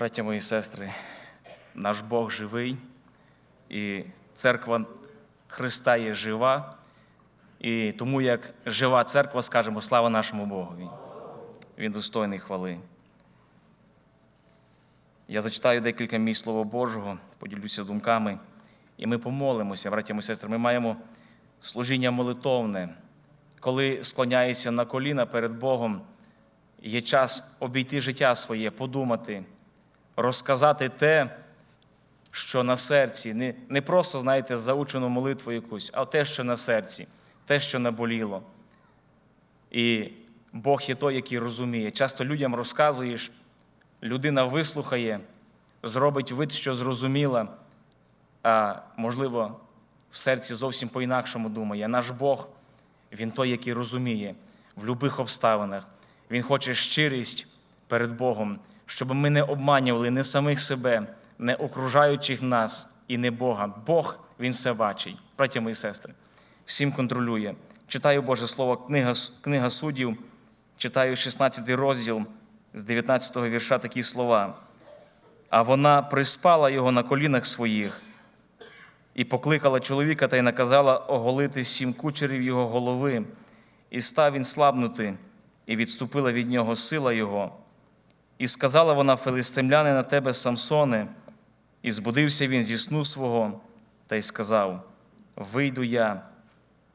Браття мої сестри, наш Бог живий, і церква Христа є жива. І тому, як жива церква, скажемо слава нашому Богові. Він достойний хвали. Я зачитаю декілька місць Слова Божого, поділюся думками, і ми помолимося, браття і сестри. Ми маємо служіння молитовне, коли склоняєшся на коліна перед Богом, є час обійти життя своє, подумати, розказати те, що на серці, не, не просто, знаєте, заучену молитву якусь, а те, що на серці, те, що наболіло. І Бог є той, який розуміє. Часто людям розказуєш, людина вислухає, зробить вид, що зрозуміла, а можливо, в серці зовсім по-інакшому думає. Наш Бог, Він той, який розуміє в будь-яких обставинах. Він хоче щирість перед Богом, щоб ми не обманювали не самих себе, не окружаючих нас і не Бога. Бог Він все бачить, браття мої сестри, всім контролює. Читаю Боже Слово, книга, книга суддів, читаю 16 розділ з 19 го вірша такі слова. А вона приспала його на колінах своїх і покликала чоловіка та й наказала оголити сім кучерів його голови, і став він слабнути, і відступила від нього сила його. І сказала вона Филистимляни на тебе, Самсоне, і збудився він зі сну свого, та й сказав: Вийду я,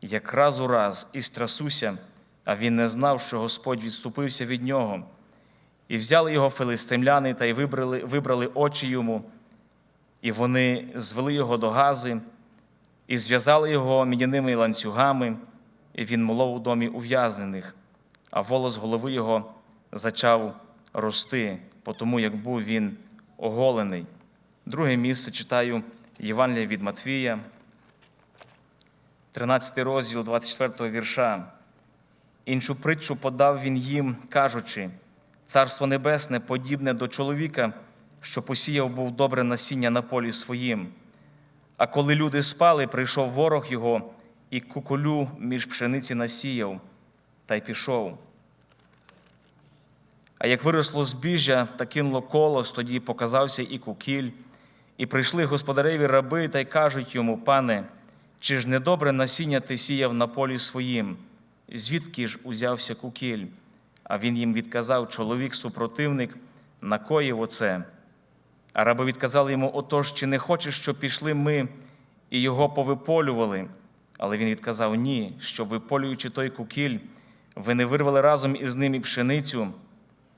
як раз у раз, і страсуся, а він не знав, що Господь відступився від нього. І взяли його филистимляни та й вибрали, вибрали очі йому, і вони звели його до гази, і зв'язали його мідяними ланцюгами, і він молов у домі ув'язнених, а волос голови його зачав рости, по тому як був він оголений. Друге місце читаю Євангелія від Матвія, 13 розділ 24 вірша. Іншу притчу подав він їм, кажучи, Царство Небесне подібне до чоловіка, що посіяв був добре насіння на полі своїм. А коли люди спали, прийшов ворог його і куколю між пшениці насіяв, та й пішов. А як виросло збіжжя та кинуло колос, тоді показався і кукіль, і прийшли господареві раби та й кажуть йому, пане, чи ж недобре насіння ти сіяв на полі своїм? Звідки ж узявся кукіль? А він їм відказав, чоловік супротивник, накоїв оце. А раби відказали йому: Отож, чи не хочеш, щоб пішли ми і його повиполювали? Але він відказав: Ні, щоб виполюючи той кукіль, ви не вирвали разом із ним і пшеницю,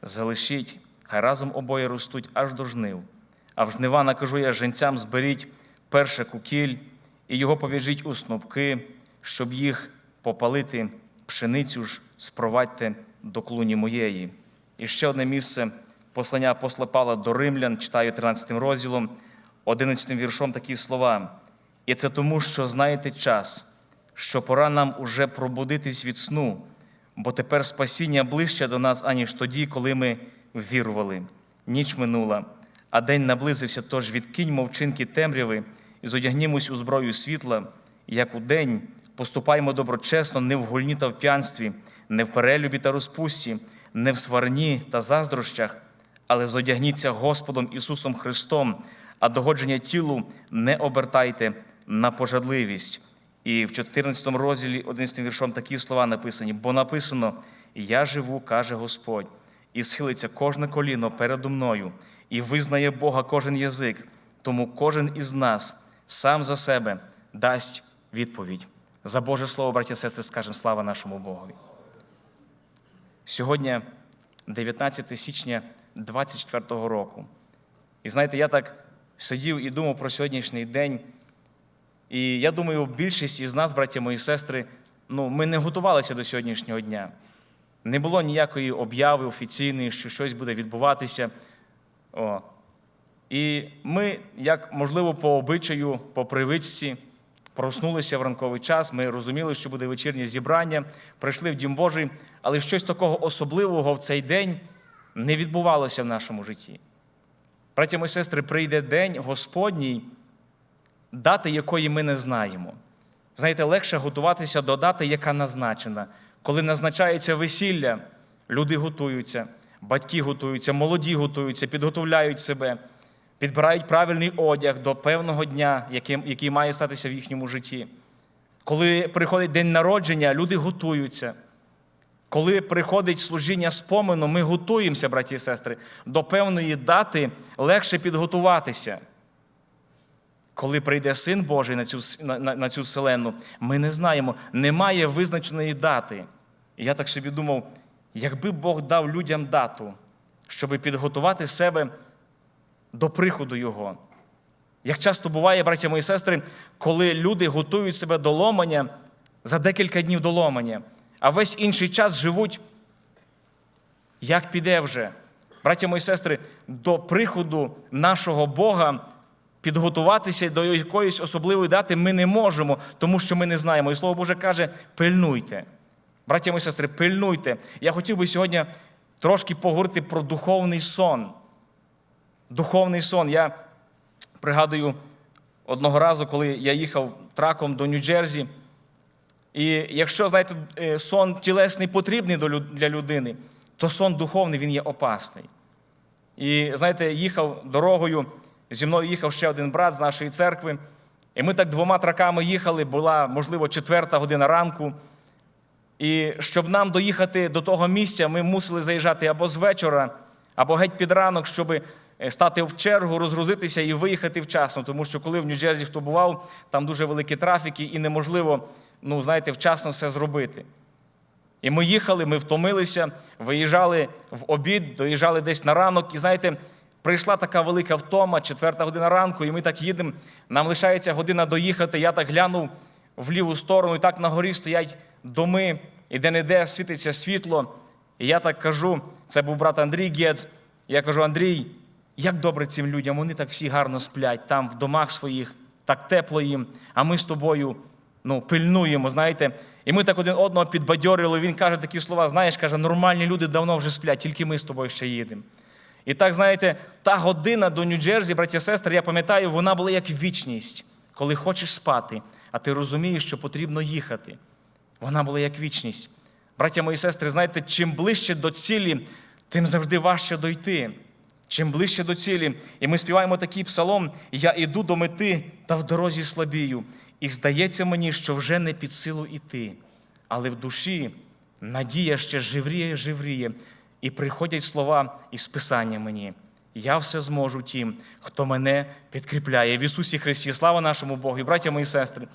залишіть, хай разом обоє ростуть аж до жнив. А в жнива накажу я женцям зберіть перше кукіль і його пов'яжіть у снопки, щоб їх попалити, пшеницю ж спровадьте до клуні моєї. І ще одне місце послання апостола Павла до римлян, читаю 13 розділом, 11 віршом такі слова. І це тому, що знаєте час, що пора нам уже пробудитись від сну, бо тепер спасіння ближче до нас, аніж тоді, коли ми вірували. Ніч минула, а день наблизився, тож відкиньмо вчинки темряви і зодягнімось у зброю світла, як у день поступаймо доброчесно, не в гульні та в п'янстві, не в перелюбі та розпусті, не в сварні та заздрощах, але зодягніться Господом Ісусом Христом, а догодження тілу не обертайте на пожадливість. І в 14 розділі 11 віршом такі слова написані: бо написано: Я живу, каже Господь, і схилиться кожне коліно передо мною, і визнає Бога кожен язик, тому кожен із нас сам за себе дасть відповідь. За Боже Слово, браті і сестри, скажемо слава нашому Богові. Сьогодні 19 січня 24-го року. І знаєте, я так сидів і думав про сьогоднішній день. І я думаю, більшість із нас, браття мої сестри, ну, ми не готувалися до сьогоднішнього дня. Не було ніякої обяви офіційної, що щось буде відбуватися. О. І ми, як можливо, по обичаю, по привичці, проснулися в ранковий час. Ми розуміли, що буде вечірнє зібрання, прийшли в Дім Божий, але щось такого особливого в цей день не відбувалося в нашому житті. Браття мої сестри, прийде день Господній, дати якої ми не знаємо. Знаєте, легше готуватися до дати, яка назначена. Коли назначається весілля, люди готуються. батьки готуються, молоді готуються, підготовляють себе, підбирають правильний одяг до певного дня, який, має статися в їхньому житті. Коли приходить день народження, люди готуються. Коли приходить служіння спомену, ми готуємося, браті і сестри, до певної дати легше підготуватися. Коли прийде Син Божий на цю, на, на цю вселенну, ми не знаємо, немає визначеної дати. І я так собі думав, якби Бог дав людям дату, щоб підготувати себе до приходу Його. Як часто буває, браття мої сестри, коли люди готують себе до ломання за декілька днів до ломання, а весь інший час живуть, як піде вже. Браття мої сестри, до приходу нашого Бога підготуватися до якоїсь особливої дати ми не можемо, тому що ми не знаємо. І Слово Боже каже: пильнуйте. Браття мої сестри, пильнуйте. Я хотів би сьогодні трошки поговорити про духовний сон. Духовний сон. Я пригадую одного разу, коли я їхав траком до Нью-Джерсі. І якщо, знаєте, е, сон тілесний потрібний для людини, то сон духовний він є опасний. І знаєте, їхав дорогою, зі мною їхав ще один брат з нашої церкви. І ми так двома траками їхали, була, можливо, четверта година ранку. І щоб нам доїхати до того місця, ми мусили заїжджати або з вечора, або геть під ранок, щоб е, стати в чергу, розгрузитися і виїхати вчасно. Тому що коли в Нью-Джерсі хто бував, там дуже великі трафіки, і неможливо, ну, знаєте, вчасно все зробити. І ми їхали, ми втомилися, виїжджали в обід, доїжджали десь на ранок. І знаєте, прийшла така велика втома, четверта година ранку, і ми так їдемо. Нам лишається година доїхати. Я так глянув в ліву сторону, і так на горі стоять доми, і де-не-де світиться світло. І я так кажу: це був брат Андрій Гєц. Я кажу: Андрій, як добре цим людям, вони так всі гарно сплять там, в домах своїх, так тепло їм, а ми з тобою ну, пильнуємо, знаєте. І ми так один одного підбадьорили. Він каже такі слова: знаєш, каже, нормальні люди давно вже сплять, тільки ми з тобою ще їдемо. І так, знаєте, та година до Нью-Джерсі, браті сестри, я пам'ятаю, вона була як вічність, коли хочеш спати, а ти розумієш, що потрібно їхати. Вона була як вічність. Браття мої сестри, знаєте, чим ближче до цілі, тим завжди важче дойти. Чим ближче до цілі, і ми співаємо такий псалом: Я іду до мети та в дорозі слабію. І здається мені, що вже не під силу іти. Але в душі надія ще живріє, живріє, і приходять слова із Писання мені. Я все зможу тим, хто мене підкріпляє в Ісусі Христі. Слава нашому Богу, і браття мої сестри.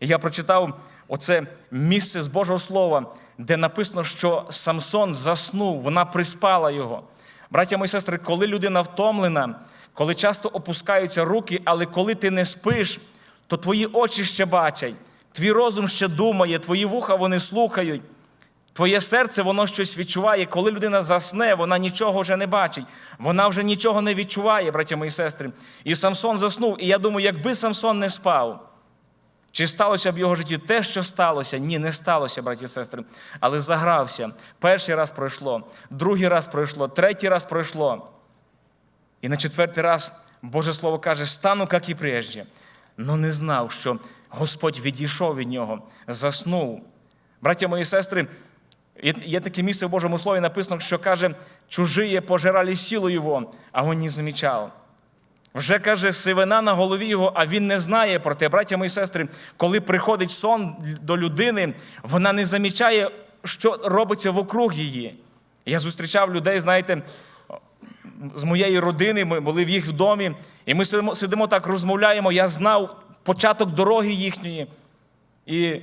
І я прочитав оце місце з Божого Слова, де написано, що Самсон заснув, вона приспала його. Браття мої сестри, коли людина втомлена, коли часто опускаються руки, але коли ти не спиш, то твої очі ще бачать, твій розум ще думає, твої вуха вони слухають. Твоє серце, воно щось відчуває. Коли людина засне, вона нічого вже не бачить. Вона вже нічого не відчуває, браття мої сестри. І Самсон заснув. І я думаю, якби Самсон не спав, чи сталося б в його житті те, що сталося? Ні, не сталося, браті і сестри. Але загрався. Перший раз пройшло, другий раз пройшло, третій раз пройшло. І на четвертий раз Боже Слово каже: стану, як і прежде. Но не знав, що Господь відійшов від нього, заснув. Браття мої сестри, є- таке місце в Божому Слові написано, що каже, чужие пожирали силу його, а він не замічав. Вже каже, сивина на голові його, а він не знає про те. Браття мої сестри, коли приходить сон до людини, вона не замічає, що робиться вокруг її. Я зустрічав людей, знаєте, з моєї родини, ми були в їх в домі, і ми сидимо так, розмовляємо. Я знав початок дороги їхньої. І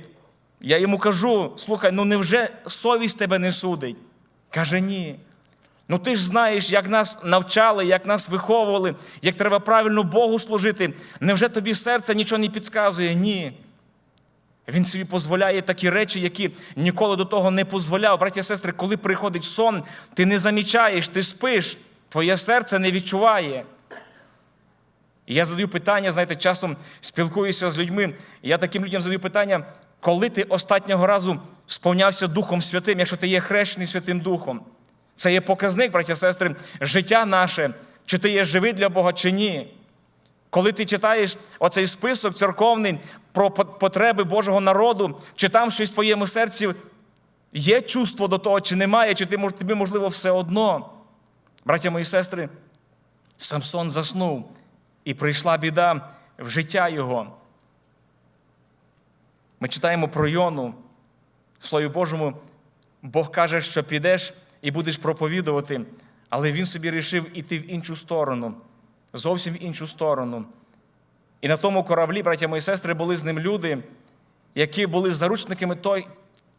я йому кажу: слухай, ну невже совість тебе не судить? Каже, ні. Ну ти ж знаєш, як нас навчали, як нас виховували, як треба правильно Богу служити. Невже тобі серце нічого не підказує? Ні. Він собі дозволяє такі речі, які ніколи до того не дозволяв. Браті і сестри, коли приходить сон, ти не замічаєш, ти спиш, твоє серце не відчуває. І я задаю питання, знаєте, часом спілкуюся з людьми. і Я таким людям задаю питання, коли ти останнього разу сповнявся Духом Святим, якщо ти є хрещений Святим Духом. Це є показник, браття сестри, життя наше, чи ти є живий для Бога, чи ні. Коли ти читаєш оцей список церковний про потреби Божого народу, чи там щось в твоєму серці є чувство до того, чи немає, чи тобі, можливо, все одно. Браття мої сестри, Самсон заснув, і прийшла біда в життя його. Ми читаємо про Йону. В Слові Божому Бог каже, що підеш і будеш проповідувати, але він собі рішив іти в іншу сторону, зовсім в іншу сторону. І на тому кораблі, браття мої сестри, були з ним люди, які були заручниками той,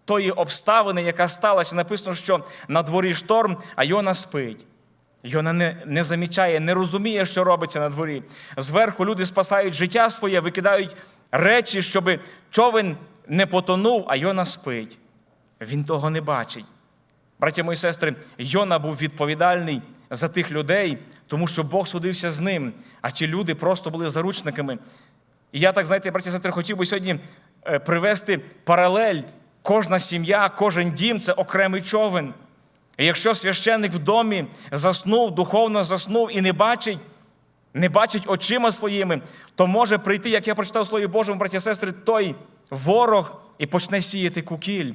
тої обставини, яка сталася. Написано, що на дворі шторм, а Йона спить. Йона не, не замічає, не розуміє, що робиться на дворі. Зверху люди спасають життя своє, викидають речі, щоб човен не потонув, а Йона спить. Він того не бачить. Браття мої сестри, Йона був відповідальний за тих людей, тому що Бог судився з ним, а ті люди просто були заручниками. І я так, знаєте, браття сестри, хотів би сьогодні е, привести паралель. Кожна сім'я, кожен дім це окремий човен. Якщо священник в домі заснув, духовно заснув і не бачить, не бачить очима своїми, то може прийти, як я прочитав Слові Божому, браті і сестри, той ворог і почне сіяти кукіль,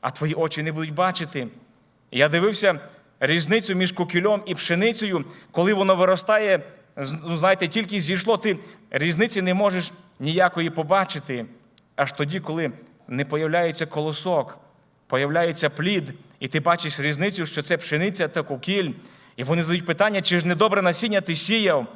а твої очі не будуть бачити. Я дивився різницю між кукільом і пшеницею, коли воно виростає, ну, знаєте, тільки зійшло, ти різниці не можеш ніякої побачити. Аж тоді, коли не появляється колосок, появляється плід, і ти бачиш різницю, що це пшениця та кукіль. І вони задають питання, чи ж не добре насіння ти сіяв?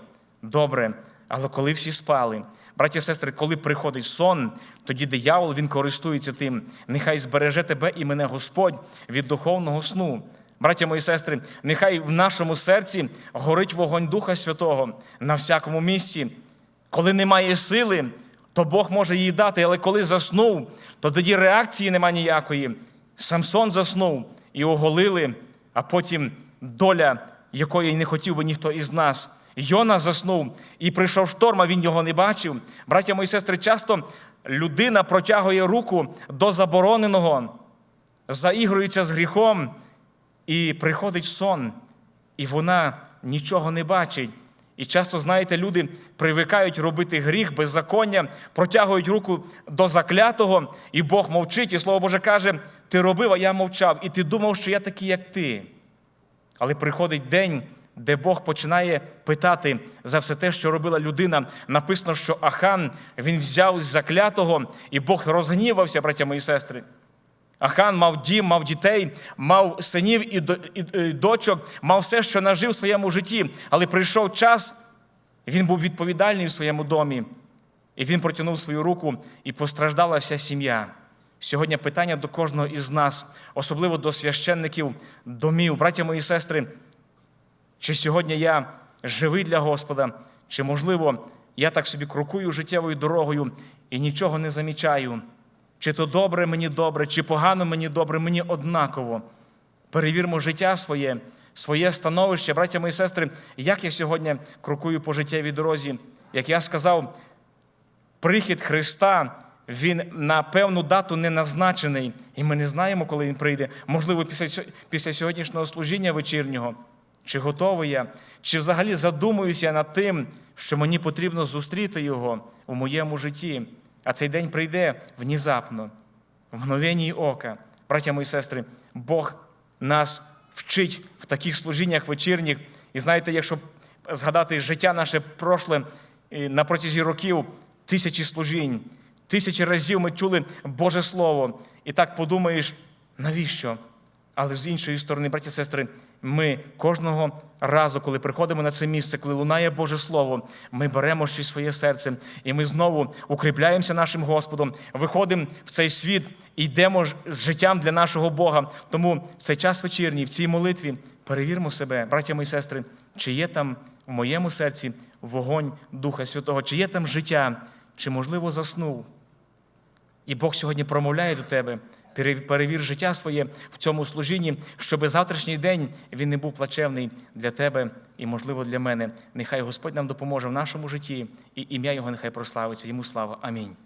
Добре. Але коли всі спали, браті і сестри, коли приходить сон, тоді диявол він користується тим. Нехай збереже тебе і мене Господь від духовного сну. Браття мої сестри, нехай в нашому серці горить вогонь Духа Святого на всякому місці. Коли немає сили, то Бог може її дати, але коли заснув, то тоді реакції немає ніякої. Самсон заснув і оголили, а потім доля, якої не хотів би ніхто із нас. Йона заснув і прийшов шторм, а він його не бачив. Браття мої сестри, часто людина протягує руку до забороненого, заігрується з гріхом, і приходить сон, і вона нічого не бачить. І часто, знаєте, люди привикають робити гріх, беззаконня, протягують руку до заклятого, і Бог мовчить, і Слово Боже каже: ти робив, а я мовчав, і ти думав, що я такий, як ти. Але приходить день, де Бог починає питати за все те, що робила людина. Написано, що Ахан він взяв з заклятого, і Бог розгнівався, браття мої сестри. Ахан мав дім, мав дітей, мав синів і дочок, мав все, що нажив в своєму житті. Але прийшов час, він був відповідальний в своєму домі. І він протягнув свою руку, і постраждала вся сім'я. Сьогодні питання до кожного із нас, особливо до священників домів, браття мої сестри. Чи сьогодні я живий для Господа, чи, можливо, я так собі крокую життєвою дорогою і нічого не замічаю. Чи то добре мені добре, чи погано мені добре, мені однаково. Перевірмо життя своє, своє становище, браття мої сестри, як я сьогодні крокую по життєвій дорозі. Як я сказав, прихід Христа, Він на певну дату не назначений, і ми не знаємо, коли Він прийде. Можливо, після, сьогоднішнього служіння вечірнього. Чи готовий я, чи взагалі задумуюся над тим, що мені потрібно зустріти Його у моєму житті. А цей день прийде внезапно, в мгновенні ока. Браття мої сестри, Бог нас вчить в таких служіннях вечірніх. І знаєте, якщо згадати життя наше прошле на протязі років, тисячі служінь, тисячі разів ми чули Боже Слово. І так подумаєш, навіщо? Але з іншої сторони, браті і сестри, ми кожного разу, коли приходимо на це місце, коли лунає Боже Слово, ми беремо щось своє серце, і ми знову укріпляємося нашим Господом, виходимо в цей світ і йдемо з життям для нашого Бога. Тому в цей час вечірній, в цій молитві, перевірмо себе, браття і сестри, чи є там в моєму серці вогонь Духа Святого, чи є там життя, чи, можливо, заснув. І Бог сьогодні промовляє до тебе. Перевір життя своє в цьому служінні, щоб завтрашній день він не був плачевний для тебе і, можливо, для мене. Нехай Господь нам допоможе в нашому житті, і ім'я Його нехай прославиться. Йому слава. Амінь.